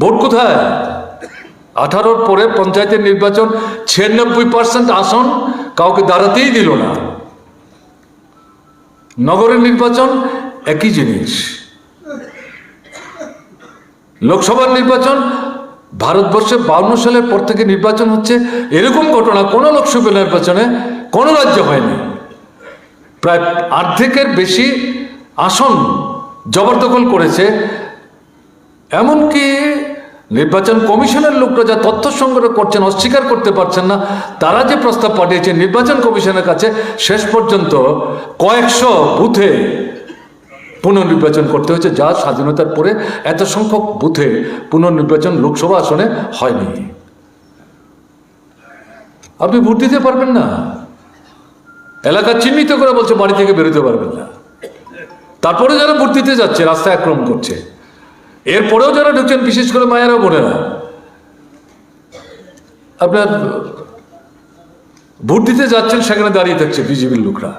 Vote কোথায়? আঠারোর পরে পঞ্চায়েতের নির্বাচন, ছিয়ানব্বই পার্সেন্ট আসন কাউকে দাঁড়াতেই দিল না। নগরের নির্বাচন, একই জিনিস। লোকসভার নির্বাচন, ভারতবর্ষে বাউন্ন সালের পর থেকে নির্বাচন হচ্ছে, এরকম ঘটনা কোনো লোকসভা নির্বাচনে কোনো রাজ্য হয়নি। প্রায় অর্ধেকের বেশি আসন জবরদখল করেছে, এমনকি নির্বাচন কমিশনের লোকরা যা তথ্য সংগ্রহ করছেন, অস্বীকার করতে পারছেন না, তারা যে প্রস্তাব পাঠিয়েছে নির্বাচন কমিশনের কাছে, শেষ পর্যন্ত কয়েকশো বুথে পুনর্নির্বাচন করতে হয়েছে, যা স্বাধীনতার পরে এত সংখ্যক বুথে পুনর্নির্বাচন লোকসভা আসনে হয়নি। আপনি ভোট দিতে পারবেন না। এলাকা চিহ্নিত করে বলছে, বাড়ি থেকে বেরোতে পারবেন না। তারপরে যারা ভোট দিতে যাচ্ছে, রাস্তায় আক্রমণ করছে। এরপরেও যারা ঢুকছেন, বিশেষ করে মায়েরা বোনেরা, আপনার ভোট দিতে যাচ্ছেন, সেখানে দাঁড়িয়ে থাকছে বিজেপির লোকরা।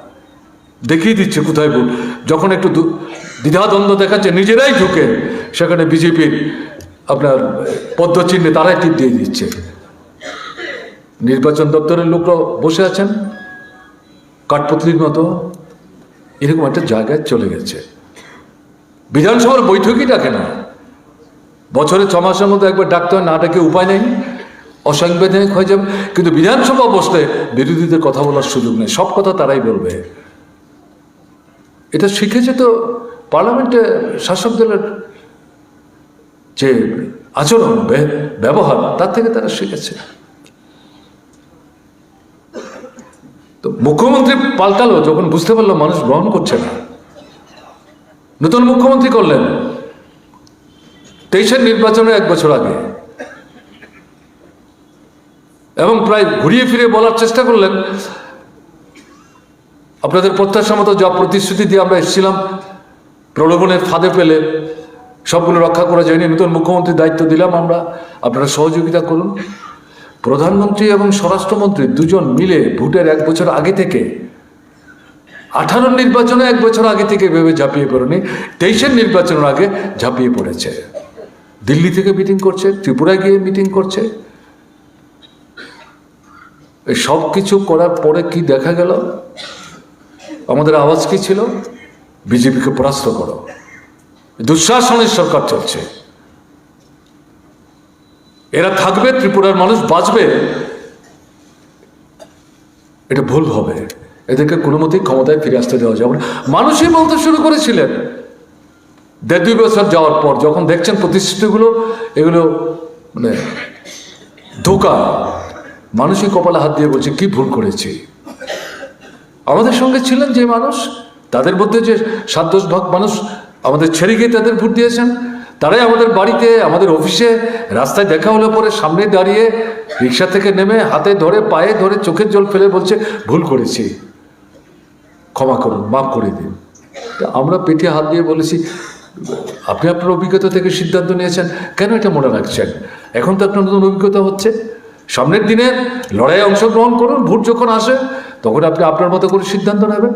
দেখিয়ে দিচ্ছে কোথায় ভোট। যখন একটু দ্বিধাদ্বন্দ্ব দেখাচ্ছে, নিজেরাই ঢুকে সেখানে বিজেপির আপনার পদ্মচিহ্নে তারাই টিপ দিয়ে দিচ্ছে। নির্বাচন দপ্তরের লোকরা বসে আছেন কাঠপুতলির মতো। এরকম একটা জায়গায় চলে গেছে। বিধানসভার বৈঠকই ডাকে না। বছরে ছ মাসের মধ্যে একবার ডাকতে হয় না ডাকে উপায় নেই অসাংবিধানিক হয়ে যাবে। কিন্তু বিধানসভা বসলে বিরোধীদের কথা বলার সুযোগ নেই, সব কথা তারাই বলবে। এটা শিখেছে তো পার্লামেন্টে শাসক দলের যে আচরণ ব্যবহার, তার থেকে তারা শিখেছে। তো মুখ্যমন্ত্রী পাল্টালো, যখন বুঝতে পারল মানুষ গ্রহণ করছে না। নতুন মুখ্যমন্ত্রী করলেন। তেইশের নির্বাচনের এক বছর আগে। এবং প্রায় ঘুরিয়ে ফিরে বলার চেষ্টা করলেন, আপনাদের প্রত্যাশা মতো যা প্রতিশ্রুতি দিয়ে আমরা এসেছিলাম, প্রলোভনের ফাঁদে পেলে সবগুলো রক্ষা করা যায়নি। নতুন মুখ্যমন্ত্রীর দায়িত্ব দিলাম আমরা। আপনারা সহযোগিতা করুন। প্রধানমন্ত্রী এবং স্বরাষ্ট্রমন্ত্রী দুজন মিলে ভোটের এক বছর আগে থেকে আঠারোর নির্বাচনে এক বছর আগে থেকে ভেবে ঝাঁপিয়ে পড়েনি, তেইশের নির্বাচনের আগে ঝাঁপিয়ে পড়েছে। দিল্লি থেকে মিটিং করছে ত্রিপুরায় গিয়ে মিটিং করছে। সব কিছু করার পরে কি দেখা গেল? আমাদের আওয়াজ কি ছিল? বিজেপিকে পরাস্ত করো। দুঃশাসনের সরকার চলছে। এরা থাকবে, ত্রিপুরার মানুষ বাঁচবে। এটা ভুল হবে। এদেরকে কোনো মতেই ক্ষমতায় ফিরে আসতে দেওয়া যাবে না। মানুষই বলতে শুরু করেছিলেন দেড় দুই বছর যাওয়ার পর যখন দেখছেন প্রতিশ্রুতিগুলো, এগুলো মানে ধোকা। মানুষই কপালে হাত দিয়ে বলছে, কি ভুল করেছি? আমাদের সঙ্গে ছিলেন যে মানুষ, তাদের মধ্যে যে সাত দশ ভাগ মানুষ আমাদের ছেড়ে গিয়ে তাদের ভোট দিয়েছেন, তারাই আমাদের বাড়িতে, আমাদের অফিসে রাস্তায় দেখা হলে পরে সামনে দাঁড়িয়ে রিক্সা থেকে নেমে হাতে ধরে, পায়ে ধরে চোখের জল ফেলে বলছে, ভুল করেছি। ক্ষমা করুন, মাফ করে দিন। আমরা পেটে হাত দিয়ে বলেছি, আপনি আপনার অভিজ্ঞতা থেকে সিদ্ধান্ত নিয়েছেন, কেন এটা মনে রাখছেন? এখন তো আপনার নতুন অভিজ্ঞতা হচ্ছে। সামনের দিনে লড়াইয়ে অংশগ্রহণ করুন, ভোট যখন আসে, তখন আপনি আপনার মতো করে সিদ্ধান্ত নেবেন।